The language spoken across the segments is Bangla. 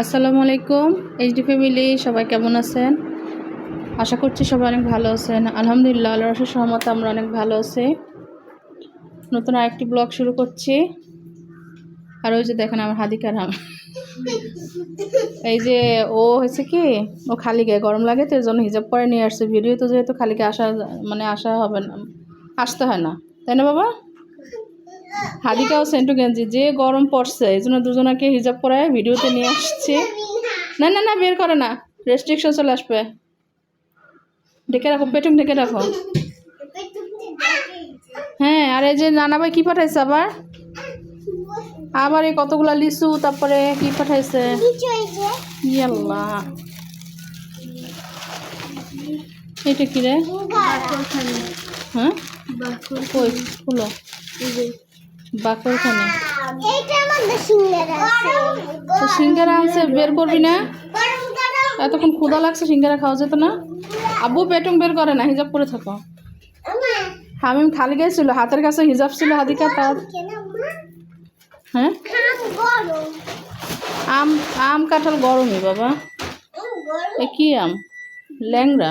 আসসালামু আলাইকুম এইচডি ফ্যামিলি সবাই কেমন আছেন? আশা করছি সবাই অনেক ভালো আছেন। আলহামদুলিল্লাহ আল্লাহ রসের সহমত আমরা অনেক ভালো আছি। নতুন আরেকটি ব্লগ শুরু করছি। আর ওই যে দেখেন আমার হাদিকার হাম এই যে ও হয়েছে কি? ও খালি গায়ে গরম লাগে, তো জন্য হিজাব পরে নিয়ে আসছে। ভিডিও তো যেহেতু খালিকে আসা মানে আসা হবে না, আসতে হয় না। তাই না বাবা? হাদিকাও সেন্টু গেঞ্জি যে গরম পড়ছে এই জন্য দুজনাকে হিজাব পরায় ভিডিওতে নিয়ে আসছে। না না না বের করে না রেস্ট্রিকশন চলে আসবে। ডেকে রাখো পেটুক ডেকে রাখো। হ্যাঁ আর এই যে নানা ভাই কি পাঠাইছে আবার? আবার এই কতগুলা লিচু তারপরে কি পাঠাইছে? ইয়াল্লা। এটা কি রে? হ্যাঁ? খুলো বাকরখানে তো সিঙ্গারা আনছে বের করবি না? এতক্ষণ ক্ষুধা লাগছে সিঙ্গারা খাওয়া যেত না। আব্বু পেটুম বের করে না হিজাব করে থাকো। হামিম খালি গেছিল হাতের কাছে হিজাব ছিল হাদিকা তার। হ্যাঁ? আম আম কাঁঠাল গরমই বাবা। এ কি আম? ল্যাংড়া।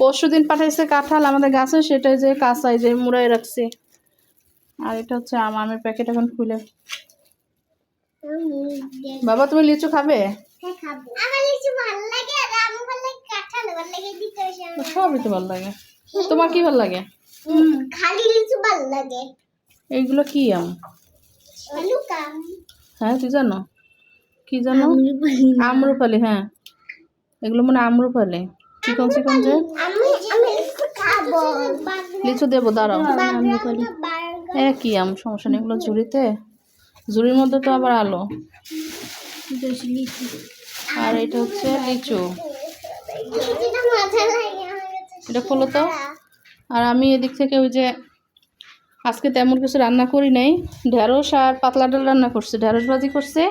পরশু দিন পাঠাইছে কাঁঠাল আমাদের গাছে সেটাই যে কাঁচাই যে মুড়াই রাখছি। আর এটা হচ্ছে আম আমের প্যাকেট এখন খুলে। বাবা তুমি লিচু খাবে? তো সবই তো ভালো লাগে। তোমার কি ভালো লাগে? খালি লিচু ভালো লাগে। এইগুলো কি আম? হ্যাঁ তুই জানো? কি জানো? আমরুপালি। হ্যাঁ। এগুলো মনে হয় আমরুপালি। চিকন চিকন যে? লিচু দেবো দাঁড়াও। বার্গার এ কি আম সমস্যা নেই ঝুড়িতে। ঝুড়ির মধ্যে তো আবার আলো। আর এটা হচ্ছে লিচু। এটা খোলো তো। আর আমি এদিক থেকে ওই যে আজকে তেমন কিছু রান্না করি নাই। ঢেঁড়স আর পাতলা ডাল রান্না করছে। ঢেঁড়স ভাজি করছে।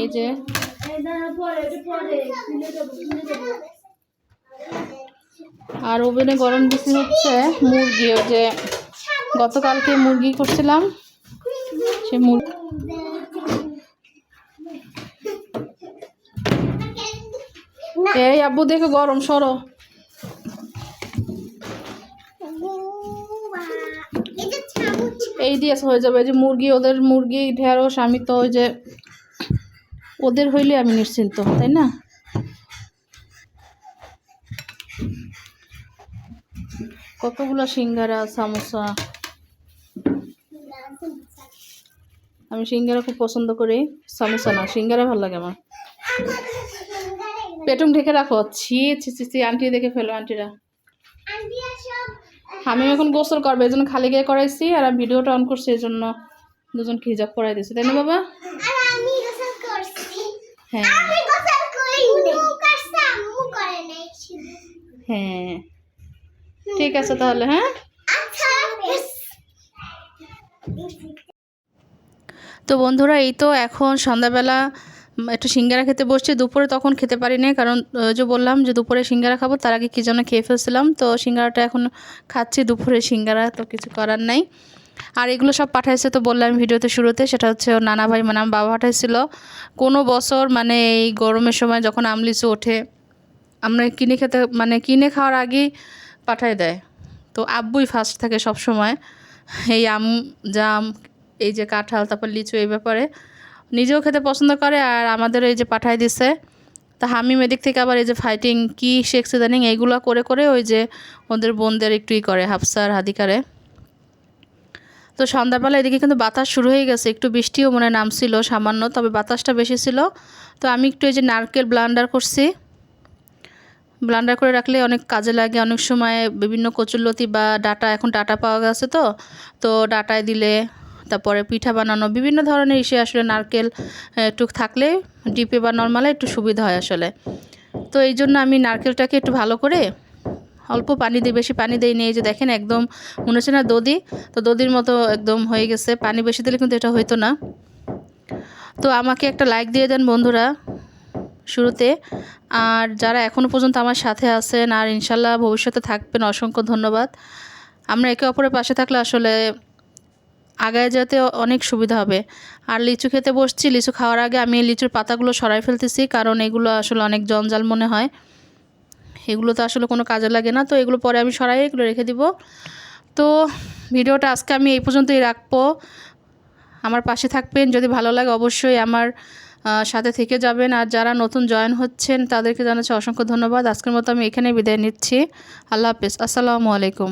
এই যে। আর ওভেনে গরম দিচ্ছি হচ্ছে মুরগি, ওই যে গতকালকে মুরগি করছিলাম। সে মুরগি এই আব্বু দেখো গরম, সরো। এই দিয়ে হয়ে যাবে। যে মুরগি, ওদের মুরগি, ঢেঁড়স, আমি তো ওই যে ওদের হইলে আমি নিশ্চিন্ত, তাই না? কতগুলো সিঙ্গারা, সামোসা আমি সিঙ্গারা খুব পছন্দ করি। সামোসা না সিঙ্গারা ভালো লাগে আমার। পেটুম ঢেকে রাখো। ছি ছি ছি ছি, আন্টি দেখে ফেলো, আন্টিরা। আন্টি আমি এখন গোসল করব, এই জন্য খালি গায়ে করাইছি আর আমি ভিডিওটা অন করছি, এই জন্য দুজনকে হিজাব করাই দিয়েছি তাই না বাবা? হ্যাঁ। হ্যাঁ। ঠিক আছে তাহলে হ্যাঁ? তো বন্ধুরা, এই তো এখন সন্ধ্যাবেলা একটু সিঙ্গারা খেতে বসছি। দুপুরে তখন খেতে পারি নাই কারণ যে বললাম যে দুপুরে সিঙ্গারা খাব, তার আগে কী যেন খেয়ে ফেলছিলাম। তো সিঙ্গারাটা এখন খাচ্ছি, দুপুরে সিঙ্গারা, তো কিছু করার নাই। আর এগুলো সব পাঠাইছে তো বললাম ভিডিওতে শুরুতে, সেটা হচ্ছে ওর নানা ভাই মানে আমার বাবা পাঠাইছিল। কোনো বছর মানে এই গরমের সময় যখন আমলিচু ওঠে, আমরা কিনে খেতে মানে কিনে খাওয়ার আগেই পাঠায় দেয়। তো আব্বুই ফার্স্ট থাকে সব সময়। এই আম, জাম, এই যে কাঁঠাল, তারপর লিচু এই ব্যাপারে নিজেও খেতে পছন্দ করে আর আমাদের এই যে পাঠায় দিছে। তা হামিম এদিক থেকে আবার এই যে ফাইটিং কি শেখছে জানিং এইগুলো করে করে ওই যে ওদের বোনদের একটুই করে, হাফসার, হাদিকারে। তো সন্ধ্যাবেলা এদিকে কিন্তু বাতাস শুরু হয়ে গেছে, একটু বৃষ্টিও মনে নামছিল সামান্য, তবে বাতাসটা বেশি ছিল। তো আমি একটু এই যে নারকেল ব্লান্ডার করছি। ব্লান্ডার করে রাখলে অনেক কাজে লাগে। অনেক সময় বিভিন্ন কচুরলতি বা ডাটা, এখন ডাটা পাওয়া গেছে তো তো ডাটায় দিলে, তারপরে পিঠা বানানো, বিভিন্ন ধরনের ইসে আসলে নারকেল একটু থাকলে ডিপে বা নর্মালে একটু সুবিধা হয় আসলে। তো এই জন্য আমি নারকেলটাকে একটু ভালো করে অল্প পানি দিই, বেশি পানি দিই নিয়ে যে দেখেন একদম মনে হচ্ছে না দদি তো দদির মতো একদম হয়ে গেছে। পানি বেশি দিলে কিন্তু এটা হইতো না। তো আমাকে একটা লাইক দিয়ে দেন বন্ধুরা। শুরুতে। আর যারা এখনও পর্যন্ত আমার সাথে আছেন আর ইনশাল্লাহ ভবিষ্যতে থাকবেন, অসংখ্য ধন্যবাদ। আমরা একে অপরের পাশে থাকলে আসলে আগায় যেতে অনেক সুবিধা হবে। আর লিচু খেতে বসছি, লিচু খাওয়ার আগে আমি লিচুর পাতাগুলো সরাই ফেলতেছি, কারণ এগুলো আসলে অনেক জঞ্জাল মনে হয়। এগুলো তো আসলে কোনো কাজে লাগে না, তো এগুলো পরে আমি সরাই, এগুলো রেখে দিব। তো ভিডিওটা আজকে আমি এই পর্যন্তই রাখব। আমার পাশে থাকবেন, যদি ভালো লাগে অবশ্যই আমার সাথে থেকে যাবেন। আর যারা নতুন জয়েন হচ্ছেন, তাদেরকে জানাচ্ছি অসংখ্য ধন্যবাদ। আজকের মতো আমি এখানে বিদায় নিচ্ছি। আল্লাহ হাফেজ। আসসালামু আলাইকুম।